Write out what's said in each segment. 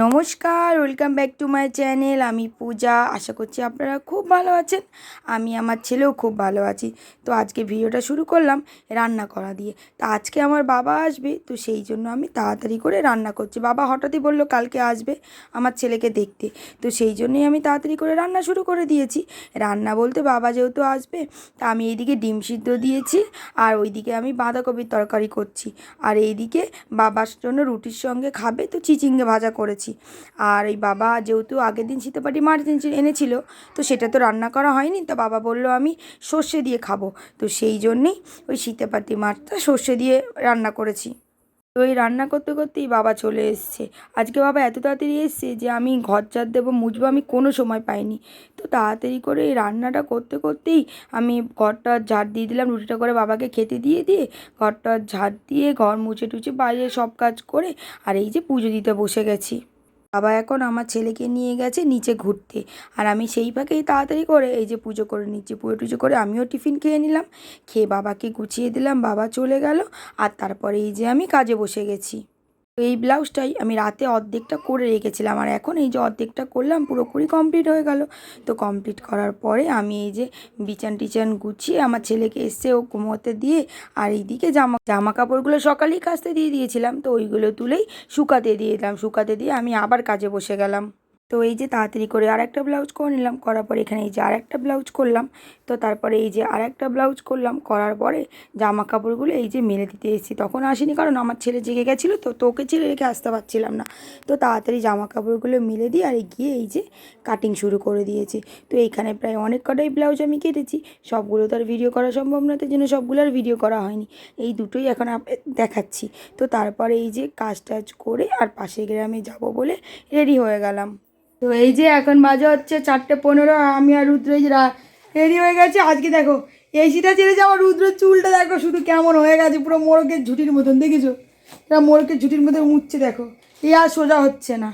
নমস্কার welcome back to my channel আমি পূজা, আশা করছি আপনারা খুব ভালো আছেন। আমি আমার ছেলেও খুব ভালো আছি। তো আজকে ভিডিওটা শুরু করলাম রান্না করা দিয়ে। তো আজকে আমার বাবা আসবে, তো সেই জন্য আমি তাড়াতাড়ি করে রান্না করছি। বাবা হঠাৎই বলল, কালকে আসবে আমার ছেলেকে দেখতে। তো সেই জন্যই আমি তাড়াতাড়ি করে রান্না শুরু করে দিয়েছি। রান্না বলতে বাবা যেহেতু আসবে, তা আমি এইদিকে ডিম সিদ্ধ দিয়েছি আর ওইদিকে আমি বাঁধাকপির তরকারি করছি। আর এইদিকে বাবার জন্য রুটির সঙ্গে খাবে, তো চিচিঙ্গে ভাজা করেছি। আর এই বাবা যেহেতু আগের দিন শীতপাটি এনেছি- এনেছিল, তো সেটা তো রান্না করা হয়নি, তো বাবা বলল আমি সর্ষে দিয়ে খাব। তো সেই জন্যেই ওই শীতপাটি মাছটা সর্ষে দিয়ে রান্না করেছি। তো এই রান্না করতে করতেই বাবা চলে এসছে। আজকে বাবা এত তাড়াতাড়ি এসছে যে আমি ঘর ঝাড় দেবো, মুছবো আমি কোনো সময় পাইনি। তো তাড়াতাড়ি করে এই রান্নাটা করতে করতেই আমি ঘরটা ঝাড় দিয়ে দিলাম, রুটিটা করে বাবাকে খেতে দিয়ে দিয়ে ঘরটা ঝাড় দিয়ে ঘর মুছে টুছে বাইরে সব কাজ করে আর এই যে পুজো দিতে বসে গেছি। বাবা এখন আমার ছেলেকে নিয়ে গেছে নিচে ঘুরতে। আর আমি সেই ফাঁকেই তাড়াতাড়ি করে এই যে পুজো করে নিচ্ছি, পুজো টুজো করে আমিও টিফিন খেয়ে নিলাম। খেয়ে বাবাকে গুছিয়ে দিলাম, বাবা চলে গেল। আর তারপরে এই যে আমি কাজে বসে গেছি। তো এই ব্লাউজটাই আমি রাতে অর্ধেকটা করে রেখেছিলাম আর এখন এই যে অর্ধেকটা করলাম পুরোপুরি কমপ্লিট হয়ে গেল। তো কমপ্লিট করার পরে আমি এই যে বিছান টিচান গুছিয়ে আমার ছেলেকে এসে ও ঘুমোতে দিয়ে আর এইদিকে জামা জামা কাপড়গুলো সকালেই কাচতে দিয়ে দিয়েছিলাম। তো ওইগুলো তুলেই শুকাতে দিয়ে দিলাম। শুকাতে দিয়ে আমি আবার কাজে বসে গেলাম। তো এই যে তাড়াতাড়ি করে আর একটা ব্লাউজ করে নিলাম, করার পরে এখানে এই যে আর একটা ব্লাউজ করলাম, তো তারপরে এই যে আর একটা ব্লাউজ করলাম, করার পরে জামা কাপড়গুলো এই যে মেলে দিতে এসেছি। তখন আসিনি কারণ আমার ছেলে জেগে গেছিল, তো তোকে ছেলে রেখে আসতে পারছিলাম না। তো তাড়াতাড়ি জামা কাপড়গুলো মেলে দিয়ে আর গিয়ে এই যে কাটিং শুরু করে দিয়েছি। তো এইখানে প্রায় অনেক কটাই ব্লাউজ আমি কেটেছি, সবগুলো তো আর ভিডিও করা সম্ভব না, তাই জন্য সবগুলো আর ভিডিও করা হয়নি। এই দুটোই এখন দেখাচ্ছি। তো তারপরে এই যে কাজ টাজ করে আর পাশের গ্রামে যাব বলে রেডি হয়ে গেলাম। তো এই যে এখন বাজে হচ্ছে চারটে পনেরো, আমি আর রুদ্র এই রেডি হয়ে গেছে? আজকে দেখো এই এসিটা ছেড়েছে আমার রুদ্রের চুলটা দেখো, শুধু কেমন হয়ে গেছে, পুরো মোরগের ঝুটির মতন, দেখেছ? এরা মোরগের ঝুটির মতন উঠছে, দেখো। এ আর সোজা হচ্ছে না।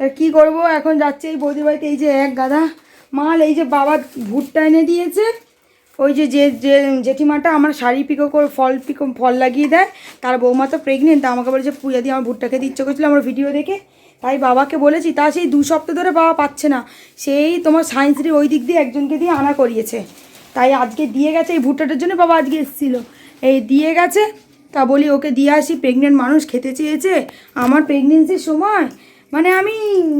এবার কী করব? এখন যাচ্ছে এই বৌদির বাড়িতে, এই যে এক গাদা মাল, এই যে বাবা ভুট্টা এনে দিয়েছে। ওই যে যে যে জেঠিমাটা আমার শাড়ি পিকো করে, ফল পিকো ফল লাগিয়ে দেয়। তার বৌমা তো প্রেগনেন্ট আমাকে বলেছে, পূজা দিয়ে আমার ভুট্টা খেতে ইচ্ছে করছিল, আমার ভিডিও দেখে। তাই বাবাকে বলেছি, তা সেই দু সপ্তাহ ধরে বাবা পাচ্ছে না। সেই তোমার সায়েন্সের ওই দিক দিয়ে একজনকে দিয়ে আনা করিয়েছে। তাই আজকে দিয়ে গেছে, এই ভুট্টাটার জন্য বাবা আজকে এসেছিল। এই দিয়ে গেছে, তা বলি ওকে দিয়ে আসি প্রেগনেন্ট মানুষ খেতে চেয়েছে। আমার প্রেগনেন্সির সময় মানে আমি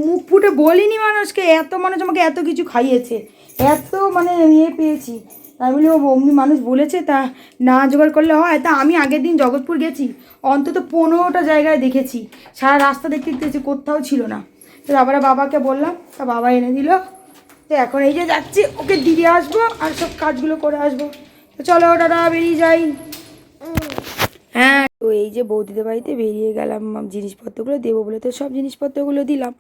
মুখ ফুটে বলিনি মানুষকে, এত মানুষ আমাকে এত কিছু খাইয়েছে। এত মানে ইয়ে পেয়েছি। তাই বলি ও অমনি মানুষ বলেছে, তা না জোগাড় করলে হয়? তা আমি আগের দিন জগৎপুর গেছি, অন্তত পনেরোটা জায়গায় দেখেছি। সারা রাস্তা দেখতে দেখতেছি কোথাও ছিল না। তো তারপরে বাবাকে বললাম, তা বাবা এনে দিল, তো এখন এই যে যাচ্ছি, ওকে দিদি আসব আর সব কাজগুলো করে আসব। তো চলো ওটা বেরিয়ে যাই। হ্যাঁ তো এই যে বৌদিদের বাড়িতে বেরিয়ে গেলাম, জিনিসপত্রগুলো দেবো বলে তো সব জিনিসপত্রগুলো দিলাম।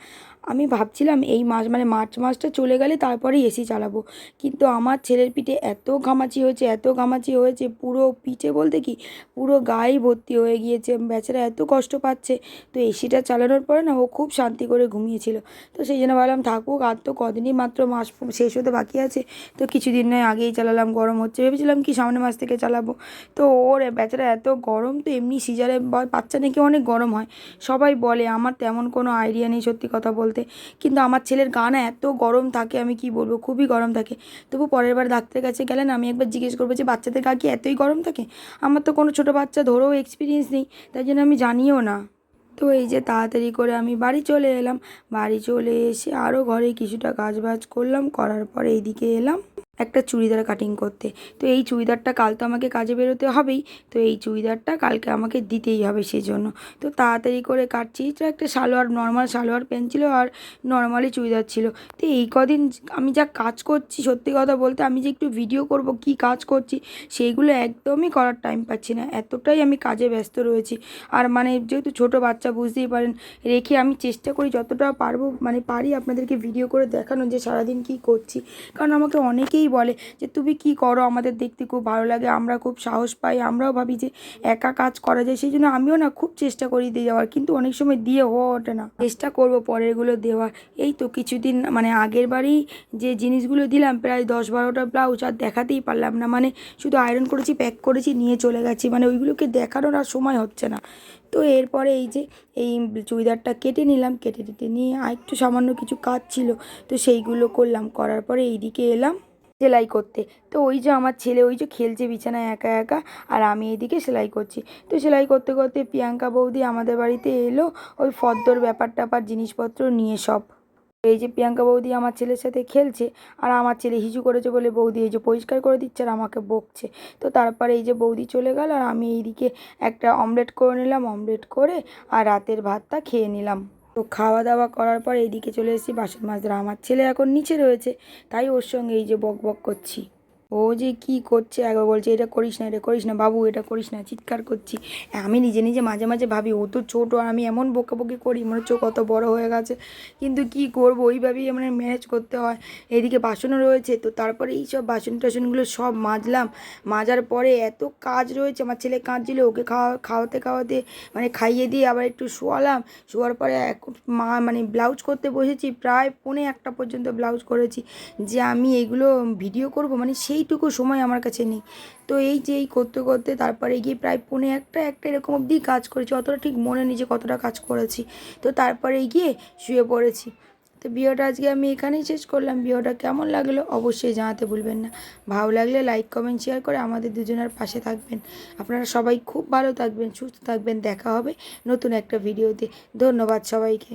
আমি ভাবছিলাম এই মাস মানে মার্চ মাসটা চলে গেলে তারপরেই এসি চালাবো। কিন্তু আমার ছেলের পিঠে এত ঘামাচি হয়েছে, এত ঘামাচি হয়েছে, পুরো পিঠে বলতে কি, পুরো গায়ে ভর্তি হয়ে গিয়েছে। বেচারা এত কষ্ট পাচ্ছে। তো এসিটা চালানোর পরে না ও খুব শান্তি করে ঘুমিয়েছিল। তো সেই জন্য ভাবলাম, থাকুক, আর তো কদিনই মাত্র মাস শেষ হতে বাকি আছে, তো কিছুদিন নয় আগেই চালালাম, গরম হচ্ছে। ভেবেছিলাম কি সামনের মাস থেকে চালাবো। তো ওর বেচারা এত গরম, তো এমনি সিজারে বাচ্চা নাকি অনেক গরম হয়। সবাই বলে, আমার তেমন কোনো আইডিয়া নেই সত্যি কথা বলতে। কিন্তু আমার ছেলের গা না এত গরম থাকে, আমি কি বলব? খুবই গরম থাকে। তবু পরের বার ডাক্তারের কাছে গেলেন, আমি একবার জিজ্ঞেস করব যে, বাচ্চাদের গা কি এতই গরম থাকে? আমার তো কোনো ছোটো বাচ্চা ধরেও এক্সপিরিয়েন্স নেই, তাই জন্য আমি জানিও না। তো এই যে তাড়াতাড়ি করে আমি বাড়ি চলে এলাম। বাড়ি চলে এসে আরও ঘরে কিছুটা কাজ বাজ করলাম, করার পরে এইদিকে এলাম। একটা চুড়িদার কাটিং করতে। তো এই চুড়িদারটা কাল তো আমাকে কাজে বেরোতে হবেই। তো এই চুড়িদারটা কালকে আমাকে দিতেই হবে সেই জন্য তো তাড়াতাড়ি করে কাটছি। তো একটা সালোয়ার নর্মাল সালোয়ার প্যান্ট ছিল আর নর্মালি চুড়িদার ছিল। তো এই কদিন আমি যা কাজ করছি সত্যি কথা বলতে আমি যে একটু ভিডিও করব, কি কাজ করছি, সেইগুলো একদমই করার টাইম পাচ্ছি না। এতটাই আমি কাজে ব্যস্ত রয়েছি। আর মানে যেহেতু ছোট বাচ্চা, বুঝতেই পারেন, রেখে আমি চেষ্টা করি যতটা পারব মানে পারি আপনাদেরকে ভিডিও করে দেখানো যে সারাদিন কি করছি। কারণ আমাকে অনেকেই অনেকেই বলে যে, তুমি কি করো? আমাদের দেখতে খুব ভালো লাগে, আমরা খুব সাহস পাই, আমরাও ভাবি যে, একা কাজ করা যায়। সেই জন্য আমিও না খুব চেষ্টা করি দিয়ে যাওয়ার, কিন্তু অনেক সময় দিয়ে হওয়া ওঠে না। চেষ্টা করব পরেরগুলো দেওয়ার। এই তো কিছুদিন মানে আগের বারই যে জিনিসগুলো দিলাম, প্রায় দশ বারোটা ব্লাউজ আর দেখাতেই পারলাম না। মানে শুধু আয়রন করেছি প্যাক করেছি, নিয়ে চলে গেছি। মানে ওইগুলোকে দেখানোর আর সময় হচ্ছে না। তো এরপরে এই যে, এই চুড়িদারটা কেটে নিলাম কেটে টেটে নিয়ে আর একটু সামান্য কিছু কাজ ছিল, তো সেইগুলো করলাম। করার পরে এইদিকে এলাম। সেলাই করতে। তো ওই যে আমার ছেলে, ওই যে খেলছে বিছানায় একা একা আর আমি এইদিকে সেলাই করছি। তো সেলাই করতে করতে প্রিয়াঙ্কা বৌদি আমাদের বাড়িতে এলো, ওই ফদ্দর ব্যাপার ট্যাপার জিনিসপত্র নিয়ে সব। এই যে প্রিয়াঙ্কা বৌদি আমার ছেলের সাথে খেলছে আর আমার ছেলে হিজু করেছে বলে বৌদি এই যে পরিষ্কার করে দিচ্ছে আর আমাকে বকছে। তো তারপরে এই যে বৌদি চলে গেল আর আমি এইদিকে একটা অমলেট করে নিলাম, অমলেট করে আর রাতের ভাতটা খেয়ে নিলাম। তো খাওয়া দাওয়া করার পর এইদিকে চলে এসেছি। বাসন মাজরা আমার ছেলে এখন নিচে রয়েছে, তাই ওর সঙ্গে এই যে বক বক করছি। ও যে কি করছে? একবার বলছে, এটা করিস না, এটা করিস না, বাবু, এটা করিস না, চিৎকার করছি। আমি নিজে নিজে মাঝে মাঝে ভাবি, ও তো ছোটো, আর আমি এমন বকাবকি করি, মনে হচ্ছে কত বড় হয়ে গেছে। কিন্তু কি করব? ওইভাবেই মানে ম্যানেজ করতে হয়। এদিকে বাসনও রয়েছে, তো তারপরে এই সব বাসন টাসনগুলো সব মাজলাম। মাজার পরে এত কাজ রয়েছে, আমার ছেলে কাঁদছিল, ওকে খাওয়া, খাওয়াতে খাওয়াতে মানে খাইয়ে দিয়ে আবার একটু শোয়ালাম। শোয়ার পরে মা মানে ব্লাউজ করতে বসেছি, প্রায় পৌনে একটা পর্যন্ত ব্লাউজ করেছি। যে আমি এগুলো ভিডিও করব মানে সেইটুকু সময় আমার কাছে নেই। তো এই যে এই করতে করতে তারপরে গিয়ে প্রায় পৌনে একটা একটা এরকম অবধি কাজ করেছি, অতটা ঠিক মনে নেই যে কতটা কাজ করেছি। তো তারপরে গিয়ে শুয়ে পড়েছি। তো ভিডিওটা আজকে আমি এখানেই শেষ করলাম। ভিডিওটা কেমন লাগল অবশ্যই জানাতে ভুলবেন না। ভালো লাগলে লাইক, কমেন্ট শেয়ার করে আমাদের দুজনের পাশে থাকবেন। আপনারা সবাই খুব ভালো থাকবেন, সুস্থ থাকবেন। দেখা হবে নতুন একটা ভিডিওতে। ধন্যবাদ সবাইকে।